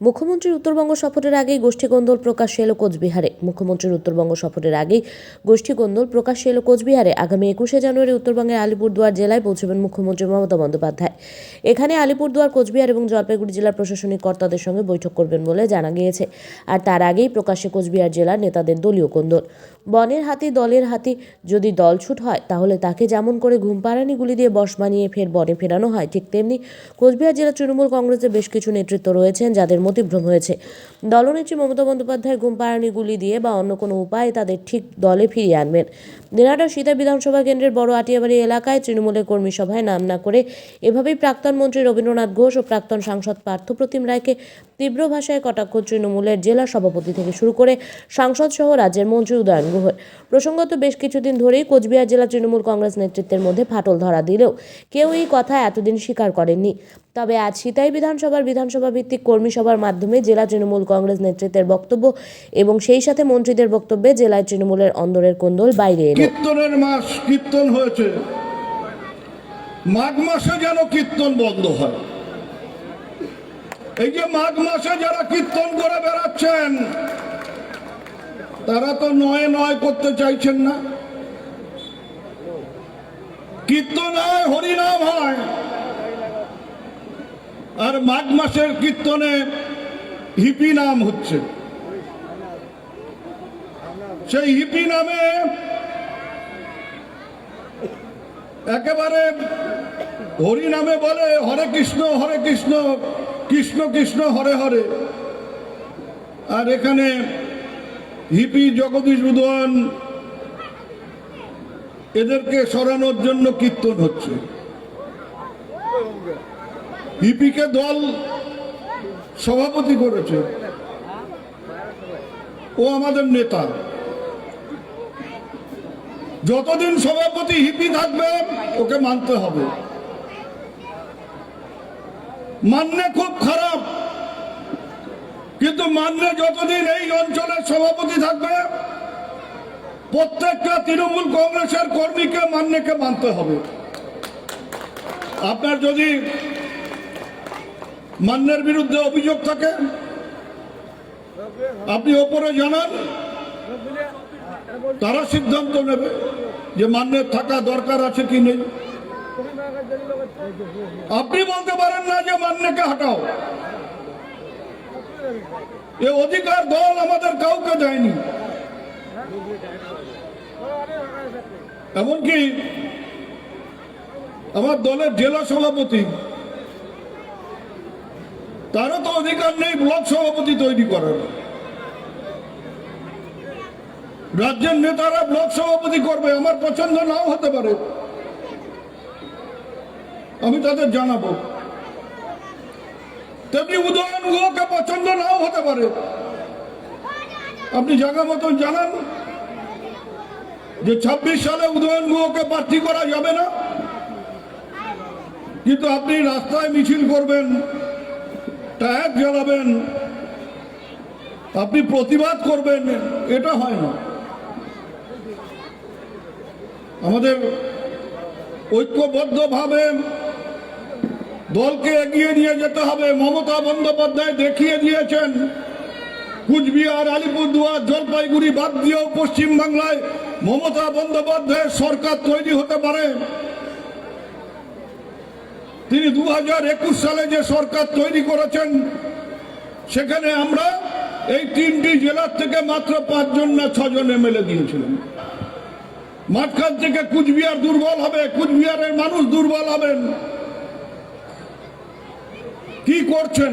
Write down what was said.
মুখ্যমন্ত্রীর উত্তরবঙ্গ সফরের আগেই গোষ্ঠী কোন্দল প্রকাশ এলো কোচবিহারে। মুখ্যমন্ত্রীর উত্তরবঙ্গ সফরের আগেই গোষ্ঠী কোন্দল প্রকাশ এলো কোচবিহারে। আগামী একুশে জানুয়ারি উত্তরবঙ্গের আলিপুরদুয়ার জেলায় পৌঁছবেন মুখ্যমন্ত্রী মমতা বন্দ্যোপাধ্যায়। এখানে আলিপুরদুয়ার, কোচবিহার এবং জলপাইগুড়ি জেলার প্রশাসনিক কর্তাদের সঙ্গে বৈঠক করবেন বলে জানা গিয়েছে। আর তার আগেই প্রকাশ্যে কোচবিহার জেলার নেতাদের দলীয় কোন্দল বনের হাতি, দলের হাতি, যদি দলছুট হয়, তাহলে তাকে যেমন করে ঘুমপাড়ানি গুলি দিয়ে বশ বানিয়ে ফের বনে ফেরানো হয়, ঠিক তেমনি কোচবিহার জেলা তৃণমূল কংগ্রেসের বেশ কিছু নেতৃত্ব রয়েছেন, যাদের মতিভ্রম হয়েছে। দলনেত্রী মমতা বন্দ্যোপাধ্যায় ঘুমপাড়ানি গুলি দিয়ে বা অন্য কোনো উপায়ে তাদের ঠিক দলে ফিরিয়ে আনবেন। দিনাটা সীতা বিধানসভা কেন্দ্রের বড় আটিয়াবাড়ি এলাকায় তৃণমূলের কর্মী সভায় নাম না করে এভাবেই প্রাক্তন মন্ত্রী রবীন্দ্রনাথ ঘোষ ও প্রাক্তন সাংসদ পার্থপ্রতিম রায়কে তীব্র ভাষায় কটাক্ষ তৃণমূলের জেলা সভাপতি থেকে শুরু করে সাংসদ সহ রাজ্যের মন্ত্রী উদয়ন গুহ প্রসঙ্গত বেশ কিছুদিন ধরেই কোচবিহার জেলা তৃণমূল কংগ্রেস নেতৃত্বের মধ্যে ফাটল ধরা দিলেও কেউ এই কথা এতদিন স্বীকার করেননি। তবে আজ সিতাই বিধানসভার বিধানসভা ভিত্তিক কর্মী সভার মাধ্যমে জেলা তৃণমূল কংগ্রেস নেতৃত্বের বক্তব্য এবং সেই সাথে মন্ত্রীদের বক্তব্যে জেলায় তৃণমূলের অন্দরের কোন্দল বাইরে কীর্তনের মাস কীর্তন হয়েছে। মাঘ মাসে যেন কীর্তন বন্ধ হয়। এই যে মাঘ মাসে যারা কীর্তন করে বেড়াচ্ছেন, তারা তো নয় নয় করতে চাইছেন না। কীর্তন হয় হরিনাম হয়। আর মাঘ মাসের কীর্তনে হিপি নাম হচ্ছে। সেই হিপি নামে একেবারে হরি নামে বলে, হরে কৃষ্ণ হরে কৃষ্ণ। কৃষ্ণ কৃষ্ণ হরে হরে। আর এখানে হিপি জগদীশ উদয়ন এদেরকে সরানোর জন্য কীর্তন হচ্ছে। হিপিকে দল সভাপতি করেছে। ও আমাদের নেতা। যতদিন সভাপতি হিপি থাকবে, ওকে মানতে হবে। মান্য খুব খারাপ। কিন্তু মান্য যতদিন এই অঞ্চলের সভাপতি থাকবে, প্রত্যেকটা তৃণমূল কংগ্রেসের কর্মীকে মান্যকে মানতে হবে। আপনার যদি মান্যের বিরুদ্ধে অভিযোগ থাকে, আপনি ওপরে জানান, তারা সিদ্ধান্ত নেবে যে মান্যের থাকা দরকার আছে কি নেই। আপনি বলতে পারেন না যে মান্যকে হাঁটাও। এ অধিকার দল আমাদের কাউকে দেয়নি। এমনকি আমার দলের জেলা সভাপতি, তারও তো অধিকার নেই ব্লক সভাপতি তৈরি করার। রাজ্যের নেতারা ব্লক সভাপতি করবে, আমার পছন্দ নাও হতে পারে। আমি তাদের জানাব। তেমনি উদয়ন গুহকে পছন্দ নাও হতে পারে। আপনি জায়গা মতন জানান যে ছাব্বিশ সালে উদয়ন গুহকে প্রার্থী করা যাবে না। কিন্তু আপনি রাস্তায় মিছিল করবেন টায়ার জ্বালাবেন, আপনি প্রতিবাদ করবেন, এটা হয় না। আমাদের ঐক্যবদ্ধভাবে দলকে এগিয়ে নিয়ে যেতে হবে। মমতা বন্দ্যোপাধ্যায় দেখিয়ে দিয়েছেন, কুচবিহার, আলিপুরদুয়ার, জলপাইগুড়ি বাদ দিয়েও পশ্চিমবাংলায় মমতা বন্দ্যোপাধ্যায়ের সরকার তৈরি হতে পারে। তিনি দু হাজার একুশ সালে যে সরকার তৈরি করেছেন, সেখানে আমরা এই তিনটি জেলার থেকে মাত্র পাঁচজন না ছজন এমএলএ দিয়েছিলাম। মাঠখান থেকে কুচবিহার দুর্বল হবে, কুচবিহারের মানুষ দুর্বল হবেন। কি করছেন?